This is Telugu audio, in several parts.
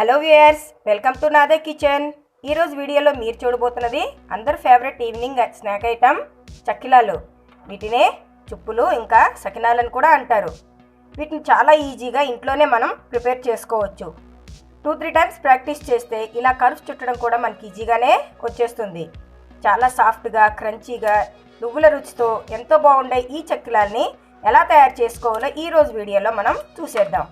హలో వ్యూయర్స్ వెల్కమ్ టు నాదే కిచెన్. ఈరోజు వీడియోలో మీరు చూడబోతున్నది అందరు ఫేవరెట్ ఈవినింగ్ స్నాక్ ఐటమ్ చక్కిలాలు. వీటినే చుప్పులు ఇంకా సకినాలని కూడా అంటారు. వీటిని చాలా ఈజీగా ఇంట్లోనే మనం ప్రిపేర్ చేసుకోవచ్చు. టూ త్రీ టైమ్స్ ప్రాక్టీస్ చేస్తే ఇలా కర్వ్స్ చుట్టడం కూడా మనకి ఈజీగానే వచ్చేస్తుంది. చాలా సాఫ్ట్గా క్రంచీగా నువ్వుల రుచితో ఎంతో బాగుండే ఈ చక్కిలాల్ని ఎలా తయారు చేసుకోవాలో ఈ రోజు వీడియోలో మనం చూసేద్దాం.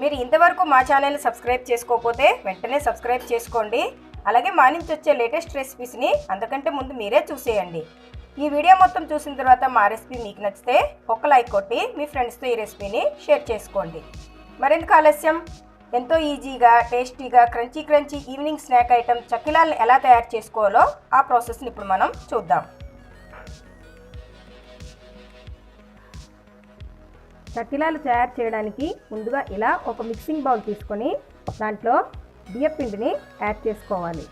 మీరు ఇంతవరకు మా ఛానల్ని సబ్స్క్రైబ్ చేసుకోకపోతే వెంటనే సబ్స్క్రైబ్ చేసుకోండి. అలాగే మా నుంచి వచ్చే లేటెస్ట్ రెసిపీస్ని అంతకంటే ముందు మీరే చూసేయండి. ఈ వీడియో మొత్తం చూసిన తర్వాత మా రెసిపీ మీకు నచ్చితే ఒక లైక్ కొట్టి మీ ఫ్రెండ్స్తో ఈ రెసిపీని షేర్ చేసుకోండి. మరెందుకు ఆలస్యం? ఎంతో ఈజీగా టేస్టీగా crunchy crunchy evening snack item చకిలాలను ఎలా తయారు చేసుకోవాలో ఆ ప్రాసెస్ని ఇప్పుడు మనం చూద్దాం. చక్కిలాలు తయారు చేయడానికి ముందుగా ఇలా ఒక మిక్సింగ్ బౌల్ తీసుకొని దాంట్లో బియ్యపిండిని యాడ్ చేసుకోవాలి.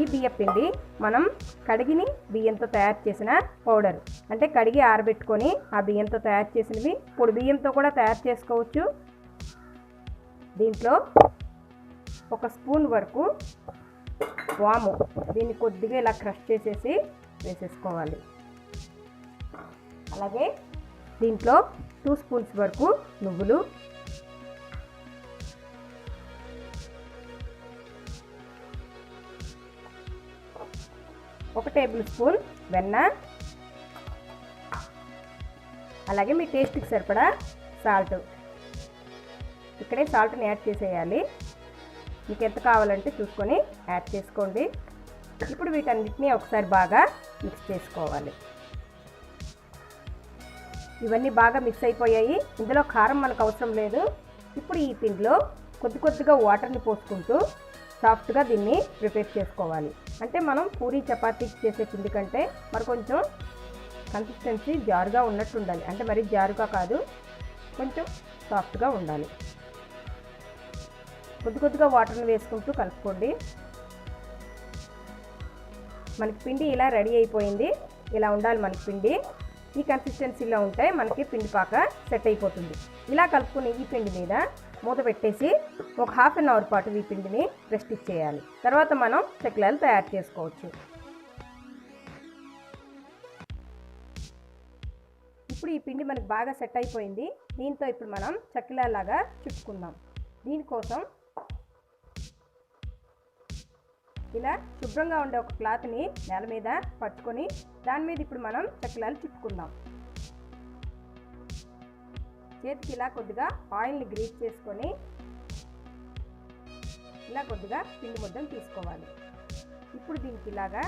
ఈ బియ్యపిండి మనం కడిగిని బియ్యంతో తయారు చేసిన పౌడర్. అంటే కడిగి ఆరబెట్టుకొని ఆ బియ్యంతో తయారు చేసినవి పొడి బియ్యంతో కూడా తయారు చేసుకోవచ్చు. దీంట్లో ఒక స్పూన్ వరకు వాము దీన్ని కొద్దిగా ఇలా క్రష్ చేసేసి వేసేసుకోవాలి. అలాగే దీంట్లో టూ స్పూన్స్ వరకు నువ్వులు. ఒక టేబుల్ స్పూన్ వెన్న. అలాగే మీ టేస్ట్కి సరిపడా సాల్ట్ ఇక్కడే సాల్ట్ని యాడ్ చేసేయాలి. మీకు ఎంత కావాలంటే చూసుకొని యాడ్ చేసుకోండి. ఇప్పుడు వీటన్నిటిని ఒకసారి బాగా మిక్స్ చేసుకోవాలి. ఇవన్నీ బాగా మిక్స్ అయిపోయాయి. ఇందులో కారం మనకు అవసరం లేదు. ఇప్పుడు ఈ పిండిలో కొద్ది కొద్దిగా వాటర్ని పోసుకుంటూ సాఫ్ట్గా దీన్ని ప్రిపేర్ చేసుకోవాలి. అంటే మనం పూరి చపాతీ చేసే పిండి కంటే మరి కొంచెం కన్సిస్టెన్సీ జారుగా ఉన్నట్టు ఉండాలి అంటే మరి జారుగా కాదు కొంచెం సాఫ్ట్గా ఉండాలి. కొద్ది కొద్దిగా వాటర్ని వేసుకుంటూ కలుపుకోండి. మనకి పిండి ఇలా రెడీ అయిపోయింది. ఇలా ఉండాలి మనకి పిండి. ఈ కన్సిస్టెన్సీలో ఉంటే మనకి పిండి పాక సెట్ అయిపోతుంది. ఇలా కలుపుకుని ఈ పిండి మీద మూత పెట్టేసి ఒక హాఫ్ అన్ అవర్ పాటు ఈ పిండిని రెస్ట్ ఇచ్చేయాలి. తర్వాత మనం చెక్లాలు తయారు చేసుకోవచ్చు. ఇప్పుడు ఈ పిండి మనకు బాగా సెట్ అయిపోయింది. దీంతో ఇప్పుడు మనం చక్కిలాలాగా చుట్టుకుందాం. దీనికోసం ఇలా శుభ్రంగా ఉండే ఒక క్లాత్ని నేల మీద పట్టుకొని దాని మీద ఇప్పుడు మనం చక్కిలాలు చుట్టుకుందాం. చేతికి ఇలా కొద్దిగా ఆయిల్ని గ్రీస్ చేసుకొని ఇలా కొద్దిగా పిండి ముద్దను తీసుకోవాలి. ఇప్పుడు దీనికి ఇలాగా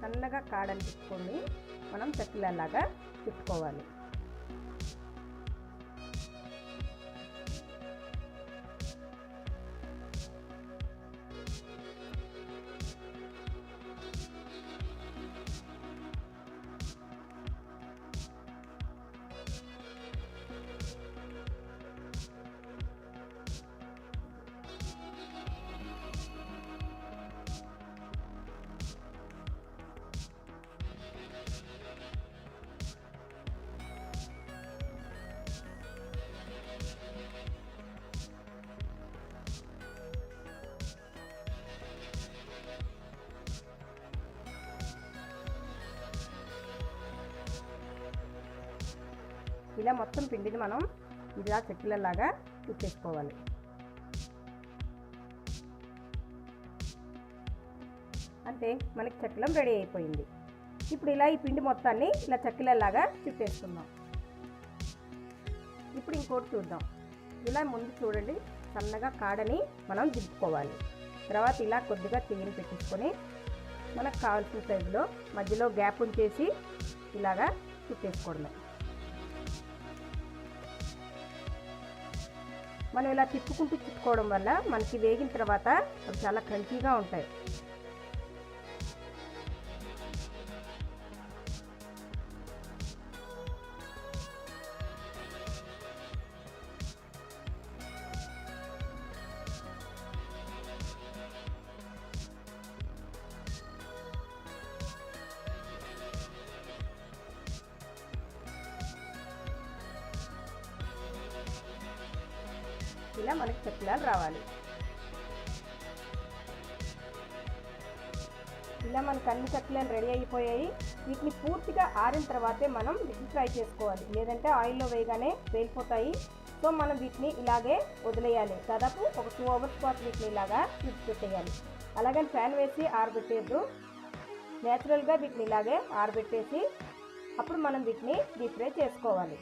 సన్నగా కాడని తిప్పుకొని మనం చక్కిలాలాగా చుట్టుకోవాలి. ఇలా మొత్తం పిండిని మనం ఇలా చెక్కిలలాగా చుట్టేసుకోవాలి అంటే మనకి చెక్కలం రెడీ అయిపోయింది. ఇప్పుడు ఇలా ఈ పిండి మొత్తాన్ని ఇలా చెక్కిలలాగా చుట్టేసుకుందాం. ఇప్పుడు ఇంకోటి చూద్దాం. ఇలా ముందు చూడండి సన్నగా కాడని మనం దింపుకోవాలి. తర్వాత ఇలా కొద్దిగా చెయ్యిని పెట్టించుకొని మనకు కావాల్సిన సైజులో మధ్యలో గ్యాప్ ఉంచేసి ఇలాగా చుట్టేసుకోవడమే. మనం ఇలా తిప్పుకుంటూ చుట్టుకోవడం వల్ల మనకి వేగిన తర్వాత అవి చాలా క్రంచీగా ఉంటాయి. ఇలా మనకి చక్రాలు రావాలి. ఇలా మనకు అన్ని చక్రాలు రెడీ అయిపోయాయి. వీటిని పూర్తిగా ఆరిన తర్వాతే మనం వీటిని ఫ్రై చేసుకోవాలి. లేదంటే ఆయిల్లో వేయగానే పేలిపోతాయి సో మనం వీటిని ఇలాగే వదిలేయాలి. దాదాపు ఒక టూ అవర్స్ పాటు వీటిని ఇలాగా పెట్టేయాలి. అలాగని ఫ్యాన్ వేసి ఆరబెట్టేద్దు నేచురల్గా వీటిని ఇలాగే ఆరబెట్టేసి అప్పుడు మనం వీటిని డీప్ ఫ్రై చేసుకోవాలి.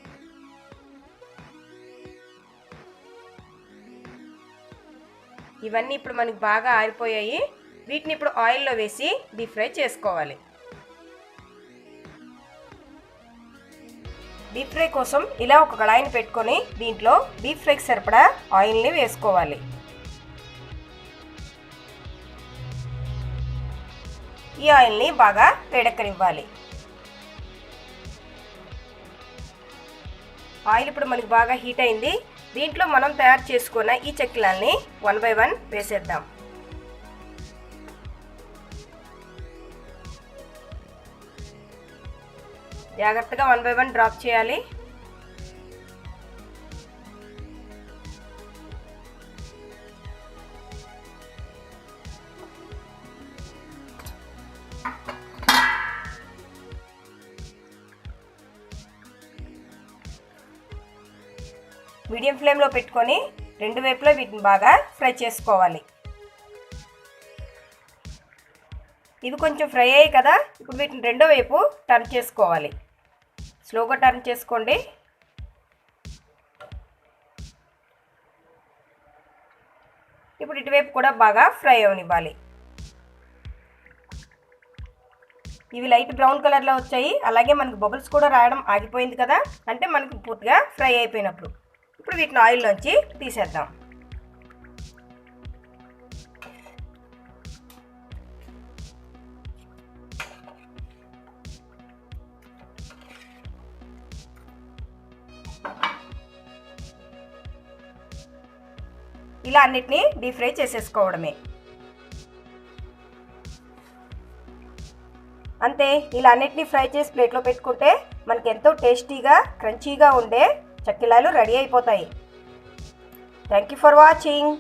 ఇవన్నీ ఇప్పుడు మనకి బాగా ఆరిపోయాయి. వీటిని ఇప్పుడు ఆయిల్లో వేసి డీప్ ఫ్రై చేసుకోవాలి. డీప్ ఫ్రై కోసం ఇలా ఒక కడాయిని పెట్టుకొని దీంట్లో డీప్ ఫ్రైకి సరిపడా ఆయిల్ని వేసుకోవాలి. ఈ ఆయిల్ని బాగా వేడెక్కనివ్వాలి. ఆయిల్ ఇప్పుడు మనకి బాగా హీట్ అయింది. దీంట్లో మనం తయారు చేసుకున్న ఈ చెక్కలన్నీ వన్ బై వన్ వేసేద్దాం. జాగ్రత్తగా వన్ బై వన్ డ్రాప్ చేయాలి. మీడియం ఫ్లేమ్లో పెట్టుకొని రెండు వైపులా వీటిని బాగా ఫ్రై చేసుకోవాలి. ఇవి కొంచెం ఫ్రై అయ్యాయి కదా ఇప్పుడు వీటిని రెండో వైపు టర్న్ చేసుకోవాలి. స్లోగా టర్న్ చేసుకోండి. ఇప్పుడు ఇటువైపు కూడా బాగా ఫ్రై అవనివ్వాలి. ఇవి లైట్ బ్రౌన్ కలర్లో వచ్చాయి. అలాగే మనకు బబుల్స్ కూడా రావడం ఆగిపోయింది కదా అంటే మనకు పూర్తిగా ఫ్రై అయిపోయినప్పుడు. ఇప్పుడు వీటిని ఆయిల్లోంచి తీసేద్దాం. ఇలా అన్నిటినీ డీప్ ఫ్రై చేసేసుకోవడమే. అంతే ఇలా అన్నిటినీ ఫ్రై చేసి ప్లేట్లో పెట్టుకుంటే మనకి ఎంతో టేస్టీగా క్రంచీగా ఉండే చక్కిలాలు రెడీ అయిపోతాయి. Thank you for watching